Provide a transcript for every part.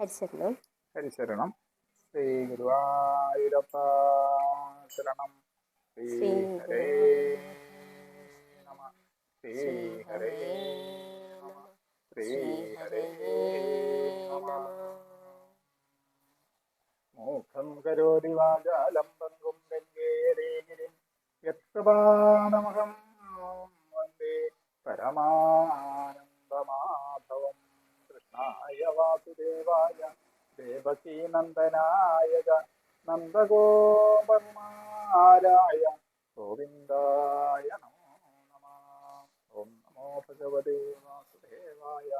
ഹരിശരണം. ഹരിശരണം. ശ്രീ ഗുരുവായൂരപ്പ ശരണം. ശ്രീ ശ്രീ ഹരേ നമ. ശ്രീ ഹരേ നമ. ശ്രീ ഹരേ നമ. മൂഖം കരോതി വാചാലം പങ്കും ഗംഗേരേഗിരിം യത്കൃപാനമഹം വന്ദേ പരമാനന്ദമാധവം. കൃഷ്ണായ വാസുദേവായ ദേവകീനന്ദനായ ച നന്ദഗോപർമാരായ ഗോവിന്ദായ നമോ നമ. ഓം നമോ ഭഗവതേ വാസുദേവായ.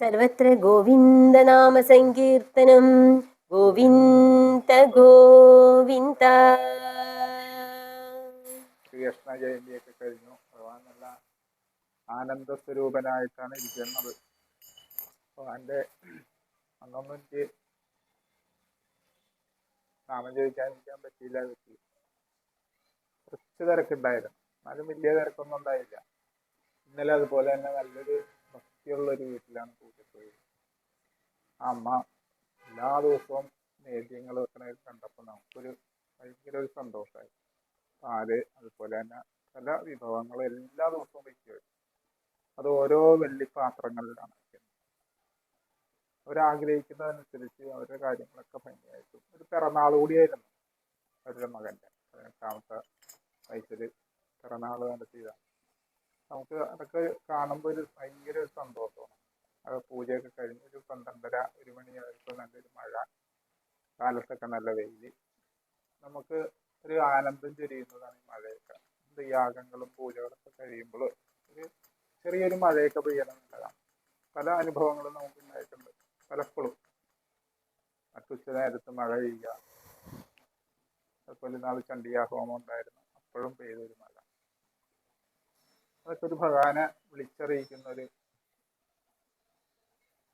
സർവത്ര ഗോവിന്ദനാമ സങ്കീർത്തനം ഗോവിന്ദ ഗോവിന്ദ. ശ്രീകൃഷ്ണ ജയന്തിയൊക്കെ കഴിഞ്ഞു. ഭഗവാൻ നല്ല ആനന്ദ സ്വരൂപനായിട്ടാണ് ഇരിക്കുന്നത്. ഭഗവാന്റെ അന്നൊന്നും എനിക്ക് നാമം ചോദിക്കാതിരിക്കാൻ പറ്റിയില്ല വീട്ടിൽ കുറച്ച് തിരക്കുണ്ടായിരുന്നു. എന്നാലും വലിയ തിരക്കൊന്നും ഉണ്ടായില്ല. ഇന്നലെ അതുപോലെ തന്നെ നല്ലൊരു ഭക്തിയുള്ള ഒരു വീട്ടിലാണ് കൂട്ടിപ്പോയത് അമ്മ എല്ലാ ദിവസവും നേദ്യങ്ങൾ വെക്കണ കണ്ടപ്പോൾ നമുക്കൊരു ഭയങ്കര ഒരു സന്തോഷമായി. പാൽ അതുപോലെ തന്നെ പല വിഭവങ്ങളും എല്ലാ ദിവസവും വയ്ക്കുക അത് ഓരോ വെള്ളി പാത്രങ്ങളിലാണ് വെക്കുന്നത്. അവരാഗ്രഹിക്കുന്നതനുസരിച്ച് അവരുടെ കാര്യങ്ങളൊക്കെ ഭംഗിയായിട്ടും ഒരു പിറന്നാൾ കൂടിയായിരുന്നു അവരുടെ മകന്റെ പതിനെട്ടാമത്തെ വയസ്സിൽ പിറന്നാൾ നടത്തിയതാണ് നമുക്ക് അതൊക്കെ കാണുമ്പോൾ ഒരു ഭയങ്കര ഒരു സന്തോഷമാണ്. അത് പൂജയൊക്കെ കഴിഞ്ഞ് ഒരു പന്ത്രണ്ടര ഒരു മണിയായപ്പോൾ നല്ലൊരു മഴ കാലത്തൊക്കെ നല്ല വെയിൽ നമുക്ക് ഒരു ആനന്ദം ചൊരിയുന്നതാണ് ഈ മഴയൊക്കെ. എന്ത് യാഗങ്ങളും പൂജകളൊക്കെ കഴിയുമ്പോൾ ഒരു ചെറിയൊരു മഴയൊക്കെ പെയ്യണമെന്നുള്ളതാണ് പല അനുഭവങ്ങളും നമുക്ക് ഉണ്ടായിട്ടുണ്ട് പലപ്പോഴും അത്യുച്ച നേരത്ത് മഴ പെയ്യുക. അതുപോലെ നാളെ ചണ്ഡിയാ ഹോമം ഉണ്ടായിരുന്നു. അപ്പോഴും പെയ്തൊരു മഴ. അതൊക്കെ ഒരു ഭഗവാനെ വിളിച്ചറിയിക്കുന്ന ഒരു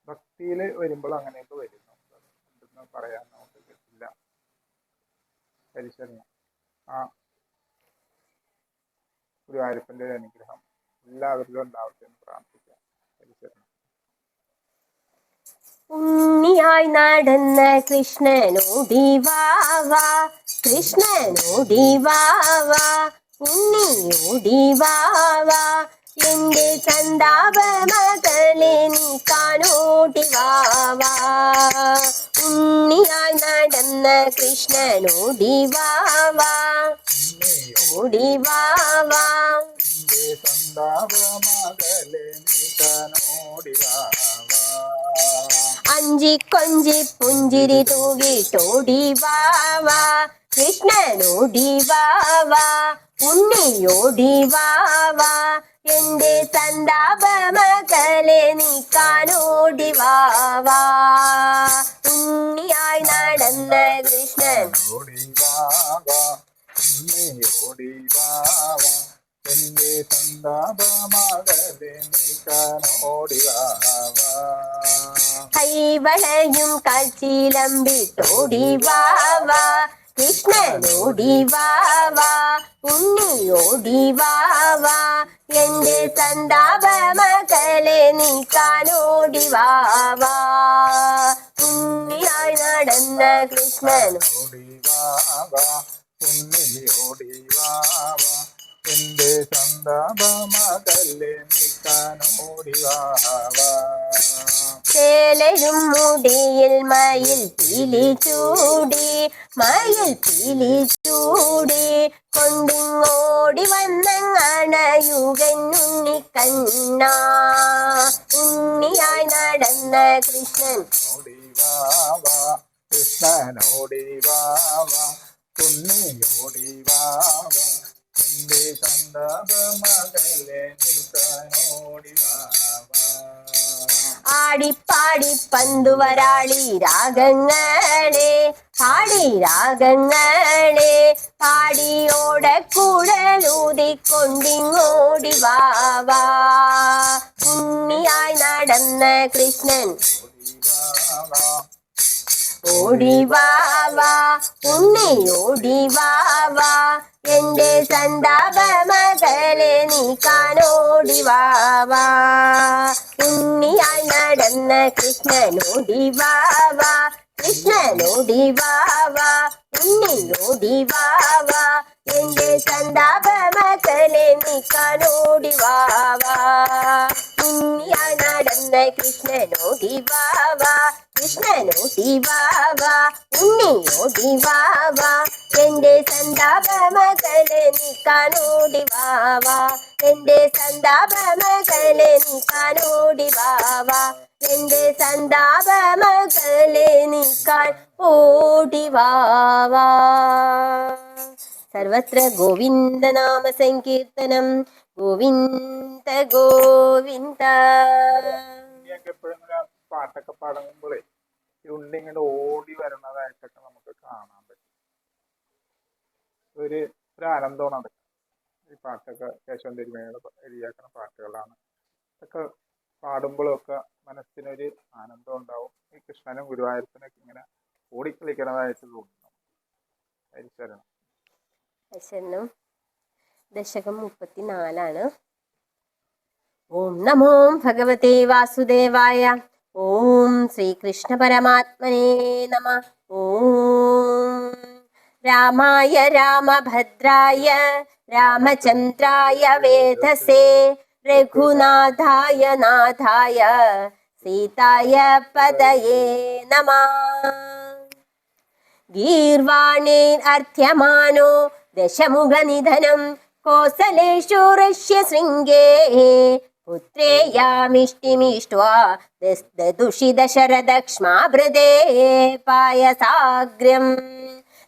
ഭക്തിയിൽ വരുമ്പോൾ അങ്ങനെയൊക്കെ വരും നമുക്ക് പറയാൻ നമുക്ക് കിട്ടില്ല പരിശരണം ആ. ഗുരുവായൂരപ്പന്റെ അനുഗ്രഹം. എല്ലാവരിലും ഉണ്ടാവട്ടെ എന്ന് പ്രാർത്ഥിക്കാം. ഉണ്ണിയായി നടന്ന കൃഷ്ണനോടിവാവാ കൃഷ്ണനോടിവാവാ ഉണ്ണിയോടിവാവാ എന്റെ സന്താപ മകളെ നീ കാണോടിവാവാ ഉണ്ണിയായി നടന്ന കൃഷ്ണനോടിവാവാ ഓടിവാവാ എന്റെ സന്താപമകലെ നീക്കനോടിവാവാ അഞ്ചി കൊഞ്ചി പുഞ്ചിരി തൂകിട്ടോടിവാവാ കൃഷ്ണനോടിവാവാ ഉണ്ണിയോടിവാവാ എന്റെ സന്താപ മകളെ നീക്കാനോടിവാവാ ഉണ്ണിയായി നടന്ന കൃഷ്ണൻ ഓടിവാവാ ഓടിവാവാ എന്റെ സന്താപമകലെ നീക്കനോടിവാവാ കൈവളയും കാച്ചിലമ്പിട്ടോടിവാവാ കൃഷ്ണനോടിവാവാ ഉണ്ണിയോടിവാവാ എന്റെ സന്താപ മകളെ നീക്കാനോടിവാവാ ഉണ്ണിയായി നടന്ന കൃഷ്ണനോടി വാവാ ഉണ്ണി ഓടിവാവാ എന്റെ സന്താപമകലെ നീക്കനോടിവാവാ ചേലരും മുടിയിൽ മയിൽ പിലി ചൂടി മയിൽ പിലി ചൂടി കൊണ്ടിങ്ങോടി വന്നങ്ങണയുകന്നുണ്ണി കണ്ണ ഉണ്ണിയായി നടന്ന കൃഷ്ണൻ ഓടിവാവാ കൃഷ്ണനോടിവാവാ ഉണ്ണിയോടിവാവാ എന്റെ സന്താപമകലെ നീക്കനോടിവാവാ ആടിപ്പാടി പന്തുവരാളി രാഗങ്ങളെ പാടി രാഗങ്ങളെ പാടിയോടെ കുഴലൂതിക്കൊണ്ടിങ്ങോടി വാവാ ഉണ്ണിയായി നടന്ന കൃഷ്ണൻ ഓടിവാവാ ഉണ്ണി ഓടിവാവാ എന്റെ സന്താപ മകളെ നീ കാനോടിവാവാ ഉണ്ണിയായി നടന്ന കൃഷ്ണനോടിവാവാ കൃഷ്ണനോടിവാവാ ഉണ്ണിയോടിവാവാ എന്റെ സന്താപ മകളെ നീ കാനോടിവാവാ ഉണ്ണിയായി നടന്ന കൃഷ്ണനോടി വാവാ കൃഷ്ണനോടി വാവാ ഉണ്ണിയോടി വാവാ എന്റെ സന്താപ മകളെ നീക്കാനോടി വാവാ എന്റെ സന്താപ മകളെ നീക്കാനോടി വാവാ എന്റെ സന്താപ മകളെ നീക്കാൻ ഓടി വാവാ സർവത്ര ഗോവിന്ദനാമ സങ്കീർത്തനം ഗോവിന്ദ ഗോവിന്ദ. പാട്ടൊക്കെ പാടുമ്പോഴേ ഉണ്ണി ഇങ്ങനെ ഓടി വരുന്നതായിട്ടൊക്കെ നമുക്ക് കാണാൻ പറ്റും. ഒരു ഒരു ആനന്ദമാണ് അത്. ഈ പാട്ടൊക്കെ കേശവൻ തിരുമേനിയുടെ എഴുതിയാക്കുന്ന പാട്ടുകളാണ്. ഇതൊക്കെ പാടുമ്പോഴൊക്കെ മനസ്സിനൊരു ആനന്ദം ഉണ്ടാവും. ഈ കൃഷ്ണനും ഗുരുവായൂരപ്പനൊക്കെ ഇങ്ങനെ ഓടിക്കളിക്കണതായിട്ട് തോന്നുന്നു. തരണം ശരണം ദശകം മുപ്പത്തിനാലാണ്. ഓം നമോ ഭഗവതേ വാസുദേവായ. ഓം ശ്രീകൃഷ്ണ പരമാത്മനേ നമ. ഓം രാമായ രാമഭദ്രായ രാമചന്ദ്രായ വേദസേ രഘുനാഥായ നാഥായ സീതായ പദയേ നമഃ. ഗീർവാണേർഥ്യമാനോ ദശമുഖനിധനം कोसलेषु रश्यशृङ्गे पुत्रेयामिष्टिमीष्ट्वा ददुषिदशरदक्ष्माभृदे पायसाग्र्यम्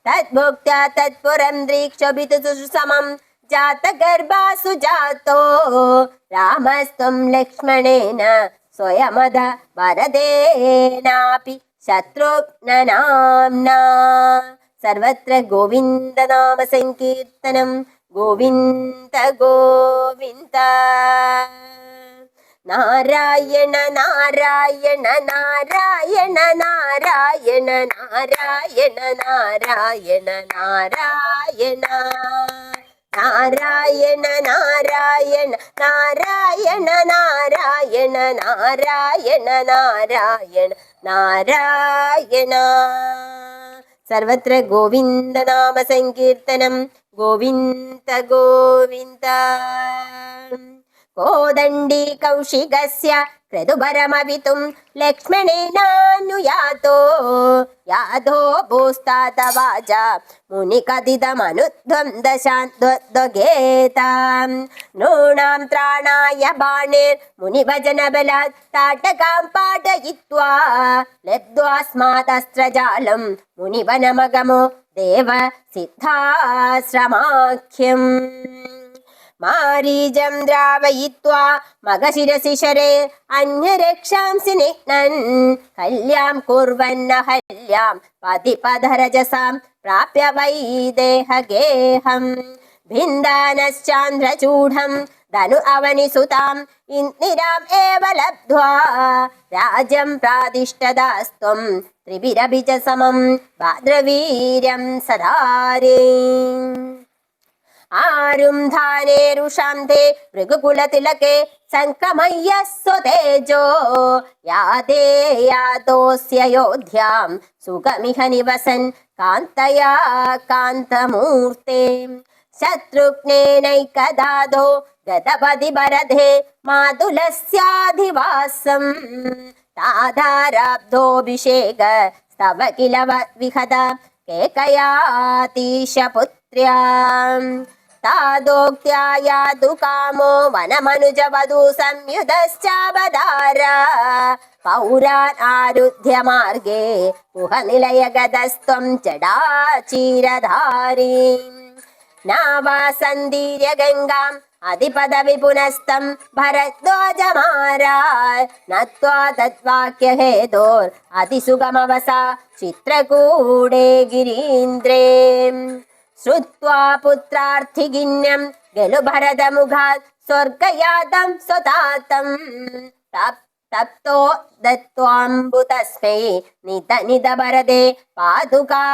तद्भोक्त्या तत्पुरं द्रीक्षोभितसुसमं जातगर्भासु जातो रामस्त्वं लक्ष्मणेन स्वयमद वरदेनापि शत्रुघ्ननाम्ना सर्वत्र गोविन्दनामसङ्कीर्तनम् ಗೋವಿಂದ ಗೋವಿಂದ ನಾರಾಯಣ ನಾರಾಯಣ ನಾರಾಯಣ ನಾರಾಯಣ ನಾರಾಯಣ ನಾರಾಯಣ ನಾರಾಯಣ ನಾರಾಯಣ ನಾರಾಯಣ ನಾರಾಯಣ ನಾರಾಯಣ ನಾರಾಯಣ ನಾರಾಯಣ ನಾರಾಯಣ ಸರ್ವತ್ರ ಗೋವಿಂದ ನಾಮ ಸಂಕೀರ್ತನಂ గోవింద గోవింద. कोदण्डी कौशिकस्य क्रतुभरमवितुं लक्ष्मणेनानुयातो याधो भूस्तात वाचा मुनिकथितमनुध्वं दशान्त्वद्वगेतां नूणां त्राणाय बाणेर्मुनिभजनबलात् ताटकां पाठयित्वा लब्ध्वास्मादस्त्रजालं मुनिवनमगमो देव सिद्धाश्रमाख्यम् മാരീജം ദ്രാവയിത്വാ മഗശിരസിശരെ അന്യരക്ഷാംസി നിഘ്നൻ കല്യാം കുർവന്നഹല്യാം പതിപധരജസാം പ്രാപ്യ വൈദേഹഗേഹം. ഭിന്ദാനശ്ചാന്ദ്രചൂഢം ധനു അവനിസുതാം ഇന്ദിരാം ഏവ ലബ്ധ്വാ. രാജ്യം പ്രാതിഷ്ഠദാസ്ത്വം ത്രിഭിരഭിജ സമം ഭാദ്രവീര്യം സദാരേ. ആരും ധാനേരുഷാന്തേ ഭൃഗുകുലതിലകേ സംക്രമയ്യ സ്വതേജോ. യാതേ യാതോസ്യയോധ്യാം സുഖമിഹ നിവസൻ കാന്തയാ കാന്തമൂർത്തേ. ശത്രുഘ്നേനൈകദാദോ ഗതപതി ഭരതേ മാതുലസ്യാധിവാസം. താധാരാബ്ധോഭിഷേക സ്തവ കില വിഹത കേകയാതീശപുത്ര്യാം താദോക്ത്യായാതു കാമോ വനമനുജവധൂ സംയുതശ്ചാവതാര പൗരാൻ ആരുധ്യ മാർഗേ ഗുഹനിലയഗതസ്ത്വം ജടാചീരധാരീ നാവാസന്ദീര്യ ഗംഗാം അതിപദവി പുനസ്തം ഭരദ്വാജമാരാ നത്വാ തദ്വാക്യ ഹേതോർ അതിസുഗമവസ ചിത്രകൂടേ ഗിരീന്ദ്രേ. ശ്രുത്വാ പുത്രാർത്ഥികിന്യം ഗലു ഭരതമുഖാത് സ്വർഗയാതം സ്വതാതം തപ്തോ ദത്വാംബുതസ്മൈ നിത നിത ഭരതേ പാതുകാമേദിനീം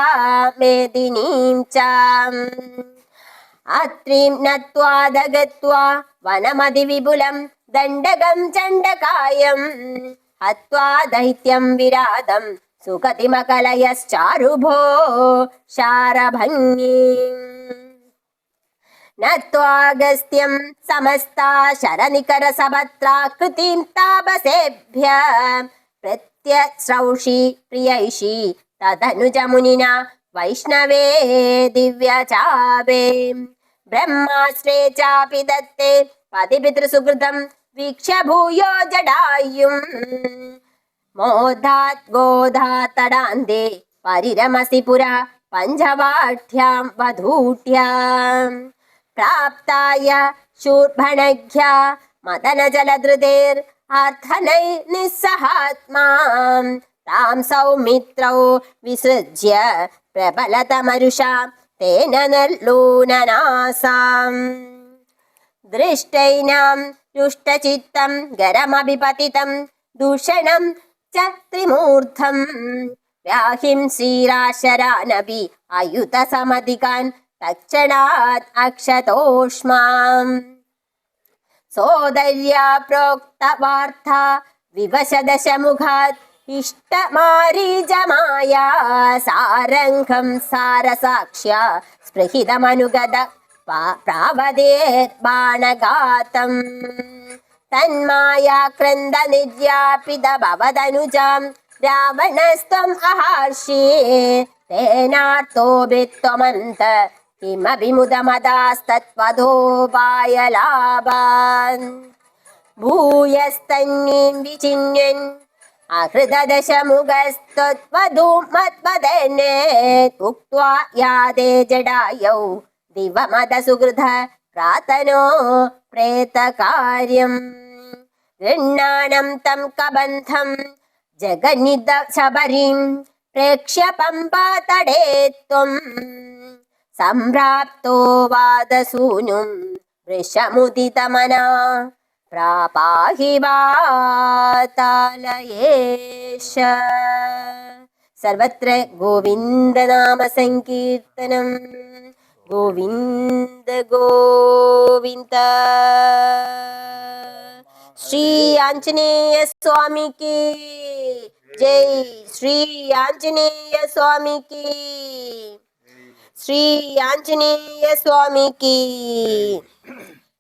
ച അത്രീം നത്വാദഗത്വാ വനമതിവിപുലം ദണ്ഡകം ചണ്ഡകായം ഹത്വാ ദൈത്യം सुकतिमकलयश्चारुभो शारभङ्गीम् नत्वागस्त्यं समस्ता शरनिकरसभत्राकृतिं तापसेभ्य प्रत्यस्रौषि प्रियैषि तदनुजमुनिना वैष्णवे दिव्यचापे ब्रह्मास्त्रे चापि दत्ते पदिपितृसुकृतं वीक्ष्य भूयो जडायुम् മോധാത് ഗോധാതടാന്തേ പരിരമസി പുര പഞ്ചവാഠ്യാം വധൂട്യാം പ്രാപ്തായ ശൂർഭണഘ്യ മദനജലധൃതേർ അർത്ഥനൈ നിസ്സഹാത്മാം. താം സൗമിത്രൗ വിസൃജ്യ പ്രബലതമരുഷാ തേന നല്ലൂനനാസാം ദൃഷ്ടൈനാം രുഷ്ടചിത്തം ഗരമഭിപതിതം ദൂഷണം ത്രിമൂർധം രാഹിം ശ്രീരാശരാനപി അയുത സമധികാൻ തക്ഷണാത് അക്ഷതോഷ്മാം. സോദര്യ പ്രോക്ത വാർത്ത വിവശദശമുഖാത് ഇഷ്ടമാരീജമായ സാരംഗം സാരസാക്ഷ്യ സ്പൃഹിതമനുഗത പ്രാവതേർബാണഘാതം തന്മായാക്രന്ദ നിർയാപിത ഭവതനുജാം രാവണസ്ത്വം അഹാർഷേ തേനാർത്തോഭിത്വമന്ത കിമഭിമുദമദാസ്തത്വതോപായലാഭാൻ ഭൂയസ്തന്നീം വിചിന്യൻ അഹൃതദശമുഖസ്ത്വദ്വധൂമദ്വദനെ ഉക്വാ യാതേ ജഡായൗ ദിവമദസുഹൃത പ്രാതനോ പ്രേതകാര്യം. ഗൃണ്ണാനം തം കബന്ധം ജഗനിത ശബരിം. പ്രേക്ഷ്യ പമ്പാതടേ ത്വം. സംപ്രാപ്തോ വാദസൂനും വൃഷമുദിതമന. പ്രാപാഹി വാതാലയേശ. സർവത്ര ഗോവിന്ദനാമ സങ്കീർത്തനം గోవింద గోవింద. శ్రీ ఆంజనేయ స్వామికి. జై శ్రీ ఆంజనేయ స్వామికి. శ్రీ ఆంజనేయ స్వామికి.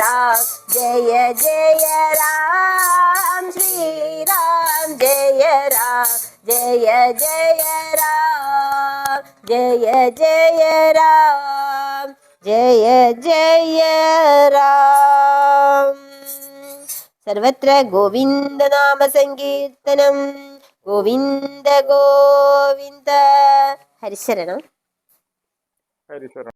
ராம் ஜெய ஜெய ராம் ஸ்ரீராம் ஜெய ராம் ஜெய ஜெய ராம் ஜெய ஜெய ராம் ஜெய ஜெய ராம் सर्वत्र गोविन्दनामसङ्कीर्तनं गोविन्द गोविन्द हरिशरणं हरिशरणम्